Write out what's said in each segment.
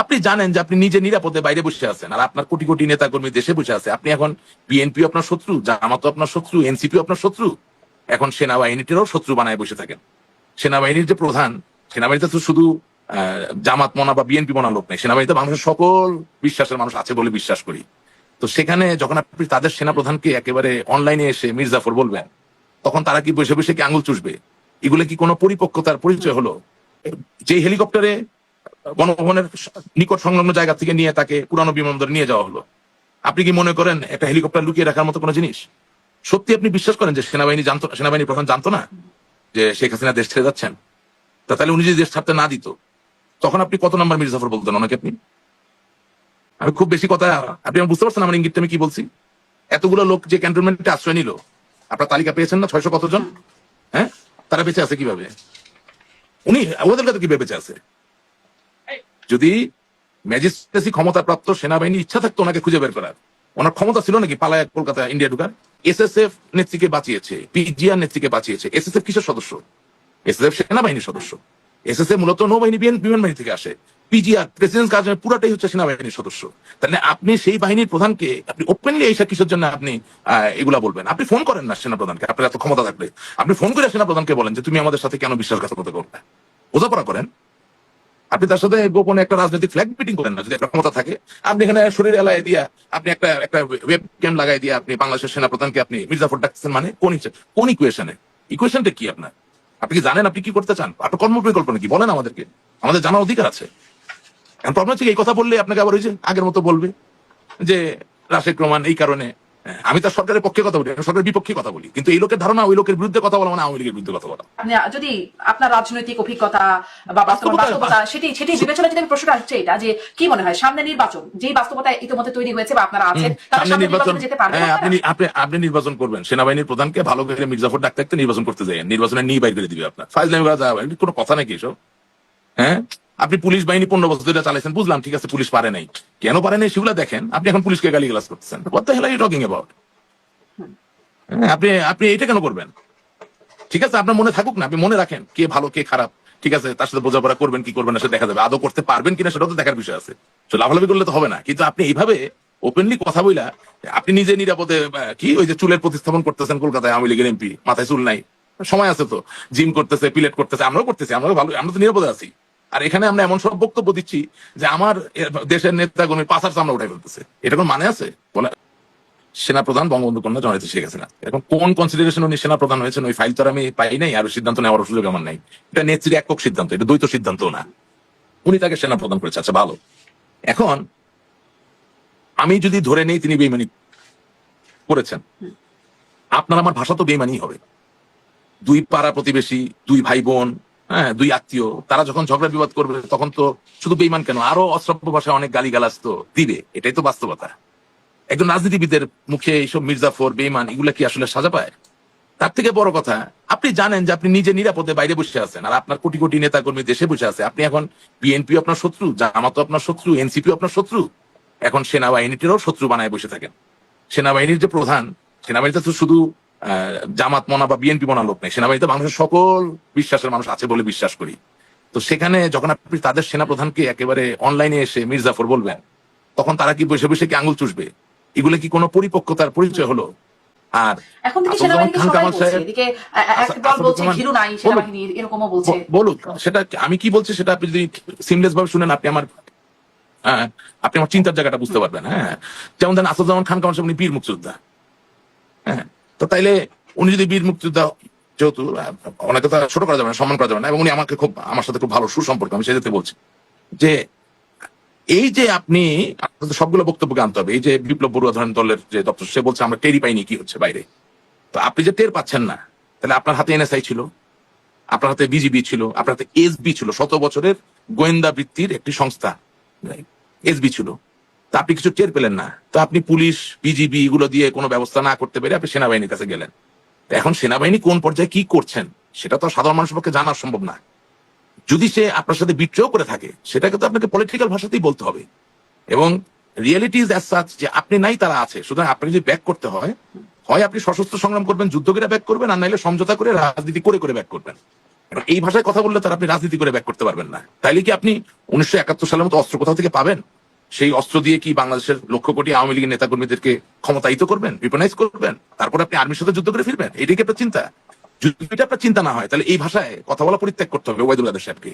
আপনি জানেন যে আপনি নিজে নিরাপদে বাইরে বসে আছেন, আর আপনার কোটি কোটি নেতা কর্মী দেশে বসে আছে। আপনি এখন বিএনপি আপনার শত্রু, জামাতও আপনার শত্রু এনসিপি আপনার শত্রু। এখন সেনাবাহিনীটিরও শত্রু বানায় বসে থাকেন। সেনাবাহিনীর যে প্রধান, সেনাবাহিনীতে তো শুধু জামাত মনা বা বিএনপি মনা লোক নেই। সেনাবাহিনীতে মানুষের সকল বিশ্বাসের মানুষ আছে বলে বিশ্বাস করি। তো সেখানে যখন আপনি তাদের সেনা প্রধানকে একেবারে অনলাইনে এসে মির্জাফর বলবেন, তখন তারা কি বসে বসে কি আঙুল চুষবে? এগুলো কি কোনো পরিপক্কতার পরিচয় হলো? যে হেলিকপ্টারে গণভবনের নিকট সংলগ্ন জায়গা থেকে নিয়ে তাকে পুরানো বিমানবন্দরে নিয়ে যাওয়া হলো। আপনি কি মনে করেন একটা হেলিকপ্টার লুকিয়ে রাখার মতো কোনো জিনিস? সত্যি আপনি বিশ্বাস করেন যে সেনাবাহিনী জানতো সেনাবাহিনী প্রধান জানতো না যে শেখ হাসিনা দেশ ছেড়ে যাচ্ছেন? তা তাহলে উনি যদি দেশ ছাড়তে না দিত, তখন আপনি কত নাম্বার মির্জাফর বলতেন ওনাকে আপনি? আমি খুব বেশি কথা, আপনি আমার বুঝতে পারছেন আমার ইঙ্গিতটা আমি কি বলছি? এতগুলো লোক যে ক্যান্টনমেন্টে আশ্রয় নিল, আপনার তালিকা পেয়েছেন না ছয়শো কতজন? হ্যাঁ? তারা বেঁচে আছে কীভাবে? উনি ওদের কাছে কীভাবে বেঁচে আছে? যদি ম্যাজিস্ট্রেসি ক্ষমতাপ্রাপ্ত সেনাবাহিনী ইচ্ছা থাকতো ওনাকে খুঁজে বের করার, ওনার ক্ষমতা ছিল নাকি পালায় কলকাতা, ইন্ডিয়া ঢুকার? এসএসএফ নেত্রীকে বাঁচিয়েছে পিজিআর নেত্রীকে বাঁচিয়েছে এসএসএফ কিসের সদস্য? এসএসএফ সেনাবাহিনীর সদস্য। এসএসএফ মূলত নৌবাহিনী বিমান বাহিনী থেকে আসে। পিজিআর প্রেসিডেন্ট কাজ পুরাটাই হচ্ছে সেনাবাহিনীর সদস্য। তাহলে আপনি সেই বাহিনীর প্রধানকে, আপনি ওপেনলি এইসব কিসের জন্য আপনি এগুলা বলবেন? আপনি ফোন করেন না সেনা প্রধানকে আপনার এত ক্ষমতা থাকলে। আপনি ফোন করে সেনা প্রধানকে বলেন যে, তুমি আমাদের সাথে কেন বিশ্বাসঘাতকতা করবে বোঝাপড়া করেন। আপনি তার সাথে গোপনে একটা রাজনৈতিক ফ্ল্যাগ মিটিং করেন না, যদি একটা ক্ষমতা থাকে। আপনি এখানে শরীর এলায় দিয়া আপনি একটা একটা ওয়েব ক্যাম লাগাই দিয়ে আপনি বাংলাদেশের সেনা প্রধানকে আপনি মির্জাফর ডাকতেছেন মানে কোন কোন ইকুয়েশনে ইকুয়েশনটা কি আপনার? আপনি কি জানেন আপনি কি করতে চান? আপনার কর্ম পরিকল্পনা কি বলেন আমাদেরকে? আমাদের জানার অধিকার আছে। এখন প্রবলেম হচ্ছে এই কথা বললে আপনাকে আবার ওই যে আগের মতো বলবে যে রাশেক রহমান এই কারণে আমি তার সরকারের পক্ষে কথা বলি সরকারের বিপক্ষে কথা বলি। কিন্তু এই লোকের ধারণা ওই লোকের বিরুদ্ধে কথা বলা মানে আওয়ামী লীগের বিরুদ্ধে কথা বলা। যদি আপনার রাজনৈতিক অভিজ্ঞতা বা বাস্তব বাস্তবতা- সেটি সেটি বিবেচনা যদি আমি প্রশ্নটা হচ্ছে এটা যে কি মনে হয় সামনে নির্বাচন যে বাস্তবতা ইতিমধ্যে তৈরি হয়েছে বা আপনারা আছেন তারা সামনে নির্বাচন যেতে পারবেন হ্যাঁ আপনি আপনি আপনি নির্বাচন করবেন। সেনাবাহিনীর প্রধানকে ভালো করে মির্জাফর ডাকতে ডাকতে নির্বাচন করতে যাই নির্বাচনে নিয়ে বাইর করে দিবে আপনার। ফাইল নামে করা যাবে কোনো কথা নাকি এসব? হ্যাঁ? আপনি পুলিশ বাহিনী পনেরো বছর ধরে চালাইছেন, বুঝলাম, ঠিক আছে, পুলিশ পারে নাই। কেন পারে নাই সেগুলো দেখেন। আপনি এখন পুলিশকে গালি গালাজ করতেছেন টকিং অ্যাবাউট আপনি আপনি এটা কেন করবেন? ঠিক আছে, আপনার মনে থাকুক না, আপনি মনে রাখেন কে ভালো, কে খারাপ। ঠিক আছে, তার সাথে বোঝাপড়া করবেন, কি করবেন না সেটা দেখা যাবে। আদৌ করতে পারবেন কিনা সেটাও তো দেখার বিষয় আছে। লাভালাভি করলে তো হবে না। কিন্তু আপনি এইভাবে ওপেনলি কথা বইলা, আপনি নিজে নিরাপদে কি ওই যে চুলের প্রতিস্থাপন করতেছেন কলকাতায় আওয়ামী লীগের এমপি, মাথায় চুল নাই। সময় আছে তো। জিম করতেছে পিলেট করতেছে, আমরাও করতেছি আমরা ভালো, আমরা তো নিরাপদে আছি। আর এখানে আমরা এমন সব বক্তব্য দিচ্ছি যে আমার দেশের নেতা কর্মী পাশার চামড়া উঠাই ফেলতেছে। এটা কোন মানে আছে? বলে সেনাপ্রধান বঙ্গবন্ধু কন্যা জননেত্রী শেখ হাসিনা। এখন কোন কনসিডারেশন উনি সেনাপ্রধান হয়েছেন ওই ফাইল তো আমি পাই নাই আর সিদ্ধান্ত নেওয়ার সুযোগ আমার নাই। এটা নেত্রীর একক সিদ্ধান্ত, এটা দ্বৈত সিদ্ধান্ত না। উনি তাকে সেনাপ্রধান করেছে আচ্ছা ভালো। এখন আমি যদি ধরে নেই তিনি বেইমানি করেছেন। আপনার আমার ভাষা তো বেইমানি হবে। দুই পাড়া প্রতিবেশী, দুই ভাই বোন হ্যাঁ দুই আত্মীয়। তারা যখন ঝগড়া বিবাদ করবে, তখন তো শুধু বেইমান কেন? আরও অশ্রাব্য ভাষায় অনেক গালিগালাজ তো দিবে। এটাই তো বাস্তবতা। একজন রাজনীতিবিদের মুখে এইসব মির্জাফর বেইমান এগুলা কি আসলে সাজা পায়? তার থেকে বড় কথা, আপনি জানেন যে আপনি নিজে নিরাপদে বাইরে বসে আছেন, আর আপনার কোটি কোটি নেতা কর্মী দেশে বসে আছে। আপনি এখন বিএনপি আপনার শত্রু জামাত আপনার শত্রু এনসিপি আপনার শত্রু। এখন সেনাবাহিনীটিরও শত্রু বানায় বসে থাকেন। সেনাবাহিনীর যে প্রধান সেনাবাহিনীতে তো শুধু জামাত মনা বা বিএনপি মনা লোক নেই। সেনাবাহিনীতে মানুষের সকল বিশ্বাসের মানুষ আছে বলে বিশ্বাস করি। তো সেখানে যখন আপনি তাদের সেনা প্রধানকে একেবারে অনলাইনে এসে মির্জাফর বলবেন তখন তারা কি বসে বসে কি আঙুল চুষবে? এগুলো কি কোনো পরিপক্কতার পরিচয় হলো? আর এখন থেকে আসাদুজ্জামান সেনাবাহিনীকে খান সবাই কামাল বলছে সাহেব- এদিকে আ- আ- এক আসা- দল বলছে আসাদুজ্জামান- ঘিরু নাই বলুন। সেনাবাহিনীর এরকমও বলছে। ব- বলুক সেটা আমি কি বলছি সেটা আপনি যদি সিমলেস ভাবে শুনেন আপনি আমার হ্যাঁ, আপনি আমার চিন্তার জায়গাটা বুঝতে পারবেন হ্যাঁ। যেমন ধরেন আসাদুজ্জামান খান কামাল সাহেব উনি বীর মুক্তিযোদ্ধা। হ্যাঁ তো তাইলে উনি যদি বীর মুক্তিযোদ্ধা যেহেতু ওনাকে তো ছোট করা যাবে না, সম্মান করা যাবে না, এবং উনি আমাকে খুব, আমার সাথে খুব ভালো সুসম্পর্ক, আমি সেটাতে বলছি যে এই যে আপনি সবগুলো বক্তব্যকে আনতে হবে, এই যে বিপ্লব বড়ুয়া ধরেন দলের যে দপ্তর, সে বলছে আমরা টেরি পাইনি কি হচ্ছে বাইরে। তো আপনি যে টের পাচ্ছেন না, তাহলে আপনার হাতে এনএসআই ছিল, আপনার হাতে বিজিবি ছিল, আপনার হাতে এসবি ছিল, শত বছরের গোয়েন্দা বৃত্তির একটি সংস্থা, এসবি ছিল। তা আপনি কিছু টের পেলেন না। তো আপনি পুলিশ, বিজিবি এগুলো দিয়ে কোনো ব্যবস্থা না করতে পেরে আপনি সেনাবাহিনীর কাছে গেলেন। এখন সেনাবাহিনী কোন পর্যায়ে কি করছেন, সেটা তো সাধারণ মানুষের পক্ষে জানা সম্ভব না। যদি সে আপনার সাথে বিট্রেও করে থাকে, সেটাকে তো আপনাকে পলিটিক্যাল ভাষাতেই বলতে হবে। এবং রিয়েলিটি ইজ অ্যাজ সাচ যে আপনি নাই, তারা আছে। সুতরাং আপনাকে যদি ব্যাক করতে হয় হয় আপনি সশস্ত্র সংগ্রাম করবেন যুদ্ধ করে ব্যাক করবেন আর নাইলে সমঝোতা করে রাজনীতি করে করে ব্যাক করবেন। এই ভাষায় কথা বললে তার আপনি রাজনীতি করে ব্যাক করতে পারবেন না। তাইলে কি আপনি উনিশশো একাত্তর সালের মতো অস্ত্র কোথাও থেকে পাবেন? সেই অস্ত্র দিয়ে কি বাংলাদেশের লক্ষ কোটি আওয়ামী লীগের নেতাকর্মীদেরকে ক্ষমতায়িত করবেন রিপনাইজ করবেন? তারপর আপনি আর্মির সাথে যুদ্ধ করে ফিরবেন? এটাই কি আপনার চিন্তা? যদি আপনার চিন্তা না হয়, তাহলে এই ভাষায় কথা বলা পরিত্যাগ করতে হবে ওয়াইদুল আদর সাহেবকে।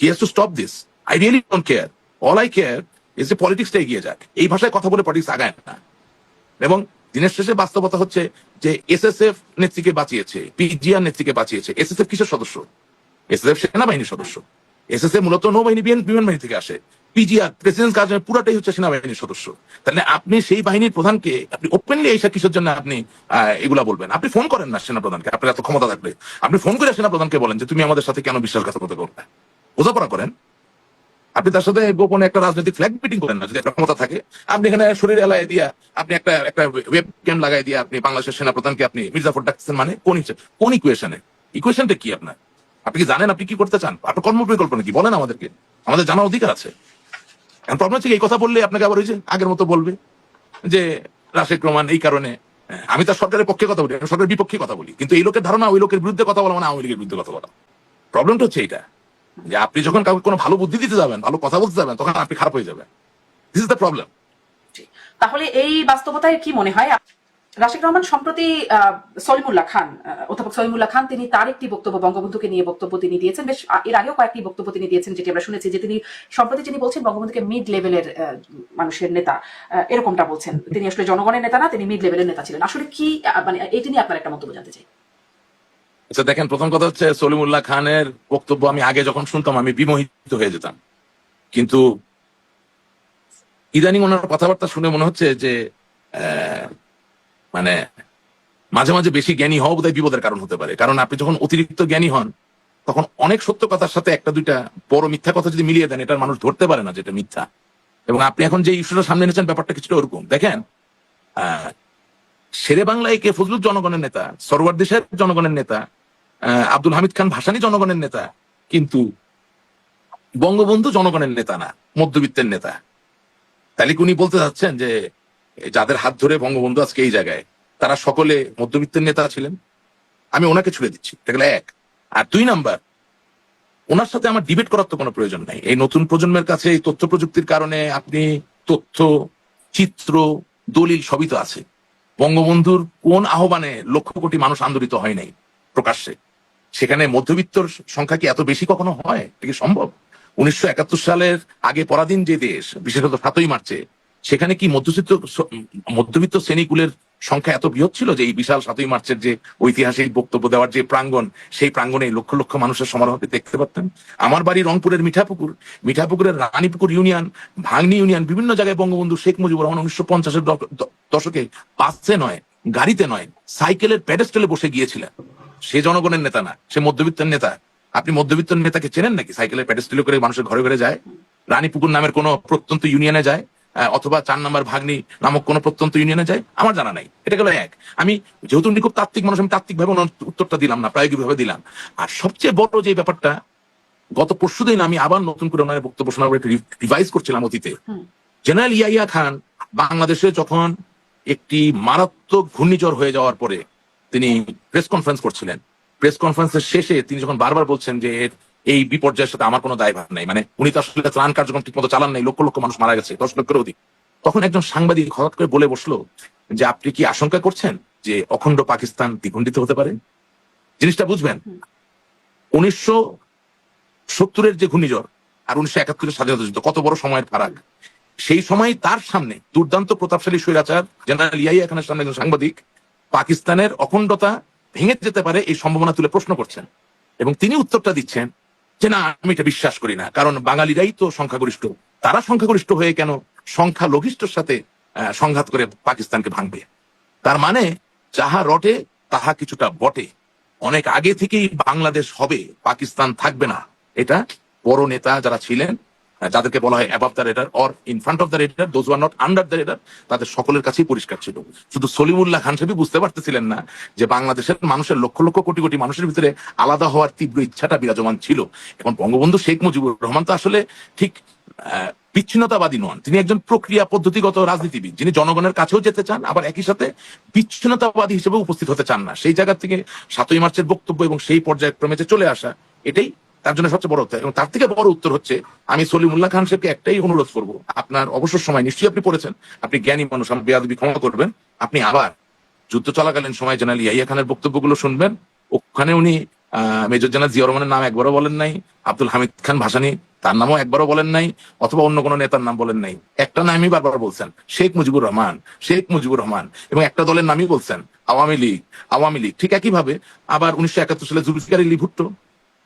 He has to stop this I really don't care all I care যে পলিটিক্সটা এগিয়ে যাক। এই ভাষায় কথা বলে পলিটিক্স আগায় না। এবং দিনের শেষে বাস্তবতা হচ্ছে যে এসএসএফ নেত্রীকে বাঁচিয়েছে পিজিআর নেত্রীকে বাঁচিয়েছে। এসএসএফ কিসের সদস্য? এস এস এসএসএফ সেনাবাহিনীর সদস্য। এস এস এসএসএফ মূলত নৌবাহিনী বিমান বাহিনী থেকে আসে। পিজিআর প্রেসিডেন্ট কাজ পুরাটাই হচ্ছে সেনাবাহিনীর সদস্য। তাহলে আপনি সেই বাহিনীর প্রধানকে, আপনি ওপেনলি এইসব কিসের জন্য আপনি এগুলা বলবেন। আপনি ফোন করেন না সেনা প্রধানকে আপনার এত ক্ষমতা থাকলে। আপনি ফোন করে সেনা প্রধানকে বলেন যে, তুমি আমাদের সাথে কেন বিশ্বাসঘাতকতা করবে বোঝাপড়া করেন। আপনি তার সাথে গোপনে একটা রাজনৈতিক ফ্ল্যাগ মিটিং করেন না, যদি একটা ক্ষমতা থাকে। আপনি এখানে শরীর এলায় দিয়া, আপনি একটা একটা ওয়েব ক্যাম লাগাই দিয়ে আপনি বাংলাদেশের সেনা প্রধানকে আপনি মির্জাফর ডাকছেন মানে কোন হিসেবে কোন ইকুয়েশনে ইকুয়েশনটা কি আপনার? আপনি কি জানেন আপনি কি করতে চান? আপনার কর্ম পরিকল্পনা কি? বলেন আমাদেরকে। আমাদের জানার অধিকার আছে। প্রবলেম হচ্ছে এই কথা বললে আপনাকে আবার ওই যে আগের মতো বলবে যে রাশেক রহমান এই কারণে, আমি তার সরকারের পক্ষে কথা বলি সরকারের বিপক্ষে কথা বলি, কিন্তু এই লোকের ধারণা ওই লোকের বিরুদ্ধে কথা বলা মানে আওয়ামী লীগের বিরুদ্ধে কথা বলা। প্রবলেমটা হচ্ছে এটা যে আপনি যখন কাউকে কোনো ভালো বুদ্ধি দিতে যাবেন, ভালো কথা বলতে যাবেন, তখন আপনি খারাপ হয়ে যাবেন। দিস ইজ দ্য প্রবলেম তাহলে এই বাস্তবতায় কি মনে হয়? রাশিক রহমান সম্প্রতি সলিমুল্লাহ খান অধ্যাপক সলিমুল্লাহ খান, তিনি তার একটি বক্তব্য, বঙ্গবন্ধুকে নিয়ে বক্তব্য তিনি দিয়েছেন। বেশ এর আগেও কয়েকটি বক্তব্য তিনি দিয়েছেন, যেটি আমরা শুনেছি, যে তিনি সম্প্রতি তিনি বলছেন, বঙ্গবন্ধুকে মিড লেভেলের মানুষের নেতা এরকমটা বলছেন। তিনি আসলে জনগণের নেতা না, তিনি মিড লেভেলের নেতা ছিলেন। আসলে কি মানে এটি নিয়ে আপনার একটা মন্তব্য জানতে চাই। আচ্ছা দেখেন, প্রথম কথা হচ্ছে, সলিমুল্লাহ খানের বক্তব্য আমি আগে যখন শুনতাম, আমি বিমোহিত হয়ে যেতাম। কিন্তু, ইদানিং ওনার কথাবার্তা শুনে মনে হচ্ছে যে মানে মাঝে মাঝে বেশি জ্ঞানী হওয়া বোধহয় বিপদের কারণ হতে পারে। কারণ আপনি যখন অতিরিক্ত জ্ঞানী হন, তখন অনেক সত্য কথার সাথে একটা দুইটা বড় মিথ্যা কথা যদি মিলিয়ে দেন এটা মানুষ ধরতে পারে না যেটা মিথ্যা। এবং আপনি এখন যে ইস্যুটা সামনে এনেছেন, ব্যাপারটা কিছুটা ওরকম। দেখেন শেরে বাংলায় কে ফজলুল জনগণের নেতা, সরওয়ার দেশের জনগণের নেতা আব্দুল হামিদ খান ভাসানী জনগণের নেতা, কিন্তু বঙ্গবন্ধু জনগণের নেতা না, মধ্যবিত্তের নেতা। তাহলে উনি বলতে চাচ্ছেন যে যাদের হাত ধরে বঙ্গবন্ধু আজকে এই জায়গায়, তারা সকলে মধ্যবিত্তের নেতা ছিলেন। আমি ওনাকে ছুড়ে দিচ্ছি গেলো এক। আর দুই নাম্বার, ওনার সাথে আমার ডিবেট করার তো কোনো প্রয়োজন নাই। এই নতুন প্রজন্মের কাছে এই তথ্য প্রযুক্তির কারণে আপনি তথ্য, চিত্র, দলিল সবই তো আছে। বঙ্গবন্ধুর কোন আহ্বানে লক্ষ কোটি মানুষ আন্দোলিত হয় নাই প্রকাশ্যে? সেখানে মধ্যবিত্তর সংখ্যা কি এত বেশি কখনো হয়? এটা কি সম্ভব? উনিশশো একাত্তর সালের আগে পরাধীন যে দেশ, বিশেষত সাতই মার্চে সেখানে কি মধ্যবিত্ত মধ্যবিত্ত শ্রেণীগুলোর সংখ্যা এত বৃহৎ ছিল যে এই বিশাল সাতই মার্চের যে ঐতিহাসিক বক্তব্য দেওয়ার যে প্রাঙ্গণ, সেই প্রাঙ্গণে লক্ষ লক্ষ মানুষের সমারোহ আপনি দেখতে পারতেন। আমার বাড়ি রংপুরের মিঠাপুকুর, মিঠাপুকুরের রানীপুকুর ইউনিয়ন ভাঙনি ইউনিয়ন, বিভিন্ন জায়গায় বঙ্গবন্ধু শেখ মুজিবুর রহমান উনিশশো পঞ্চাশের দশকে বাসে নয়, গাড়িতে নয়, সাইকেলের প্যাডেস্টেলে বসে গিয়েছিলেন। সে জনগণের নেতা না, সে মধ্যবিত্তের নেতা। আপনি মধ্যবিত্ত নেতাকে চেনেন নাকি? সাইকেলের প্যাডেস্টেলে করে মানুষের ঘরে ঘরে যায়। রানীপুকুর নামের কোন প্রত্যন্ত ইউনিয়নে যায়। অথবা চার নম্বর ভাগ্নি নামক কোন প্রত্যন্ত ইউনিয়নে যায় আমার জানা নাই। এটা গেল এক। আমি যেহেতু উনি খুব তাত্ত্বিক মানুষ আমি তাত্ত্বিক ভাবে উত্তরটা দিলাম না প্রায়োগিক ভাবে দিলাম। আর সবচেয়ে বড় যে ব্যাপারটা গত পরশুদিন আমি আবার নতুন করে ওনার বক্তব্য শোনার রিভাইজ করছিলাম অতীতে। জেনারেল ইয়াইয়া খান বাংলাদেশে যখন একটি মারাত্মক ঘূর্ণিঝড় হয়ে যাওয়ার পরে তিনি প্রেস কনফারেন্স করছিলেন। প্রেস কনফারেন্সের শেষে তিনি যখন বারবার বলছেন যে এই বিপর্যয়ের সাথে আমার কোনো দায়ভার নাই। মানে উনি তো আসলে ত্রাণ কার্যক্রম ঠিক মতো চালান নাই লক্ষ লক্ষ মানুষ মারা গেছে দশ লক্ষের অধিক তখন একজন সাংবাদিক হঠাৎ করে বলে বসল যে আপনি কি আশঙ্কা করছেন যে অখণ্ড পাকিস্তান দ্বিখণ্ডিত হতে পারে? জিনিসটা বুঝবেন উনিশশো সত্তরের যে ঘূর্ণিঝড় আর উনিশশো একাত্তরের স্বাধীনতা যুদ্ধ কত বড় সময়ের ফারাক। সেই সময় তার সামনে দুর্দান্ত প্রতাপশালী স্বৈরাচার জেনারেল ইয়াইয়া খানের সামনে একজন সাংবাদিক পাকিস্তানের অখণ্ডতা ভেঙে যেতে পারে এই সম্ভাবনা তুলে প্রশ্ন করছেন। এবং তিনি উত্তরটা দিচ্ছেন যে না, আমি এটা বিশ্বাস করি না। কারণ বাঙালিরাই তো সংখ্যাগরিষ্ঠ। তারা সংখ্যাগরিষ্ঠ হয়ে কেন সংখ্যা লঘিষ্ঠর সাথে সংঘাত করে পাকিস্তানকে ভাঙবে? তার মানে যাহা রটে, তাহা কিছুটা বটে। অনেক আগে থেকেই বাংলাদেশ হবে, পাকিস্তান থাকবে না। এটা বড় নেতা যারা ছিলেন যাদেরকে বলা হয় above the radar or in front of the radar those are not under the radar তাদের সকলের কাছেই পরিষ্কার ছিল। শুধু সলিমুল্লাহ খান সাহেবই বুঝতে পারতেছিলেন না যে বাংলাদেশের মানুষের লক্ষ লক্ষ কোটি কোটি মানুষের ভিতরে আলাদা হওয়ার তীব্র ইচ্ছাটা বিরাজমান ছিল। এখন বঙ্গবন্ধু শেখ মুজিবুর রহমান তো আসলে ঠিক বিচ্ছিন্নতাবাদী নন। তিনি একজন প্রক্রিয়া পদ্ধতিগত রাজনীতিবিদ। যিনি জনগণের কাছেও যেতে চান, আবার একই সাথে বিচ্ছিন্নতাবাদী হিসেবে উপস্থিত হতে চান না। সেই জায়গা থেকে সাতই মার্চের বক্তব্য এবং সেই পর্যায়ক্রমে যে চলে আসা, এটাই তার জন্য সবচেয়ে বড় উত্তর। এবং তার থেকে বড় উত্তর হচ্ছে, আমি সলিমুল্লাহ খান সাহেবকে একটাই অনুরোধ করব, আপনার অবসর সময় নিশ্চয়ই আপনি পড়েছেন, আপনি জ্ঞানী মানুষ আমার বেয়াদবি ক্ষমা করবেন, আপনি আবার যুদ্ধ চলাকালীন সময় জেনারেল ইয়াহিয়া খানের বক্তব্যগুলো শুনবেন, ওখানে উনি মেজর জেনারেল জিয়া রহমানের নাম একবারও বলেন নাই, আব্দুল হামিদ খান ভাসানি তার নামও একবারও বলেন নাই, অথবা অন্য কোনো নেতার নাম বলেন নাই। একটা নামই বারবার বলছেন, শেখ মুজিবুর রহমান, শেখ মুজিবুর রহমান, এবং একটা দলের নামই বলছেন, আওয়ামী লীগ আওয়ামী লীগ। ঠিক একইভাবে আবার উনিশশো একাত্তর সালে জুলফিকার আলী ভুট্টো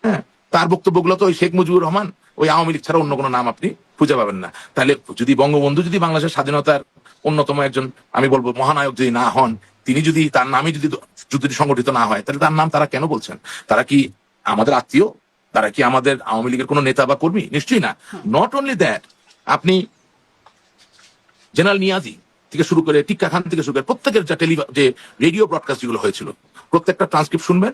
হ্যাঁ তার বক্তব্যগুলো তো ওই শেখ মুজিবুর রহমান ওই আওয়ামী লীগ ছাড়া অন্য কোনো নাম আপনি খুঁজে পাবেন না। তাহলে যদি বঙ্গবন্ধু যদি বাংলাদেশের স্বাধীনতার অন্যতম একজন আমি বলব মহানায়ক যদি না হন তিনি যদি তার নামে যদি যুদ্ধটি সংগঠিত না হয় তাহলে তার নাম তারা কেন বলছেন? তারা কি আমাদের আত্মীয়? তারা কি আমাদের আওয়ামী লীগের কোনো নেতা বা কর্মী? নিশ্চয়ই না। নট অনলি দ্যাট আপনি জেনারেল নিয়াজি থেকে শুরু করে টিক্কা খান থেকে শুরু করে প্রত্যেকের যে টেলি যে রেডিও ব্রডকাস্ট যেগুলো হয়েছিল প্রত্যেকটা ট্রান্সক্রিপ্ট শুনবেন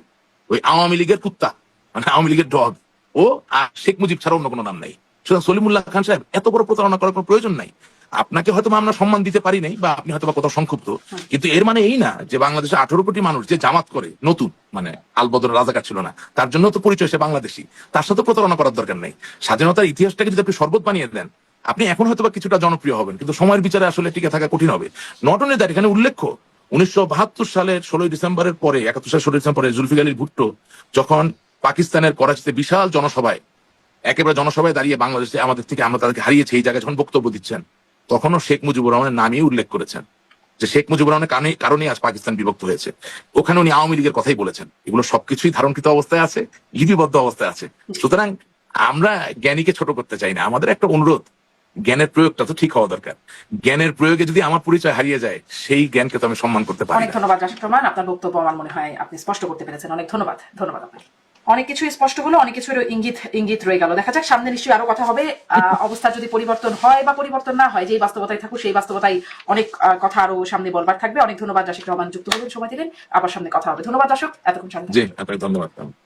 ওই আওয়ামী লীগের কুত্তা। মানে আওয়ামী লীগের ডগ। ও আর শেখ মুজিব ছাড়া অন্য কোনো নাম নাই। সুতরাং সলিমুল্লাহ খান সাহেব, এত বড় প্রতারণা করার কোনো প্রয়োজন নাই। আপনাকে হয়তো আমরা সম্মান দিতে পারি নাই বা আপনি হয়তো কোথাও সংক্ষুব্ধ। কিন্তু এর মানে এই না যে বাংলাদেশে আঠারো কোটি মানুষ যে জামাত করে, নতুন মানে আলবদর রাজাকার ছিল না, তার জন্য তো পরিচয় সে বাংলাদেশি। তার সাথে প্রতারণা করার দরকার নেই। স্বাধীনতার ইতিহাসটাকে যদি আপনি শরবত বানিয়ে দেন, আপনি এখন হয়তো কিছুটা জনপ্রিয় হবেন, কিন্তু সময়ের বিচারে আসলে টিকে থাকা কঠিন হবে। নট অনলি দ্যাট এখানে উল্লেখ্য, উনিশশো বাহাত্তর সালের ষোলোই ডিসেম্বরের পরে, একাত্তর সালের ষোলোই ডিসেম্বরে জুলফিকার আলী ভুট্টো যখন পাকিস্তানের করাচিতে বিশাল জনসভায় একেবারে জনসভায় দাঁড়িয়ে বাংলাদেশে আমাদের থেকে আমরা তাদেরকে হারিয়েছি এই জায়গায় যখন বক্তব্য দিচ্ছেন তখনও শেখ মুজিবুর রহমানের নামই উল্লেখ করেছেন যে শেখ মুজিবুর রহমানের কারণে কারণেই আজ পাকিস্তান বিভক্ত হয়েছে। ওখানে উনি আওয়ামী লীগের কথাই বলেছেন। এগুলো সবকিছুই ধারণকৃত অবস্থায় আছে লিপিবদ্ধ অবস্থায় আছে। সুতরাং আমরা জ্ঞানীকে ছোট করতে চাই না। আমাদের একটা অনুরোধ জ্ঞানের প্রয়োগটা তো ঠিক হওয়া দরকার। জ্ঞানের প্রয়োগে যদি আমার পরিচয় হারিয়ে যায় সেই জ্ঞানকে তো আমি সম্মান করতে পারি অনেক ধন্যবাদ আপনার বক্তব্য আমার মনে হয় আপনি স্পষ্ট করতে পেরেছেন। অনেক ধন্যবাদ ধন্যবাদ আপনাকে। অনেক কিছু স্পষ্ট হলো, অনেক কিছুর ইঙ্গিত ইঙ্গিত রয়ে গেল। দেখা যাক, সামনে নিশ্চয়ই আরও কথা হবে। অবস্থা যদি পরিবর্তন হয় বা পরিবর্তন না হয়, যেই বাস্তবতায় থাকুক, সেই বাস্তবতায় অনেক কথা আরও সামনে বলবার থাকবে। অনেক ধন্যবাদ রাশিদ রহমান। যুক্ত হবেন সময় দিলেন। আবার সামনে কথা হবে। ধন্যবাদ, দর্শক। এতক্ষণ ধন্যবাদ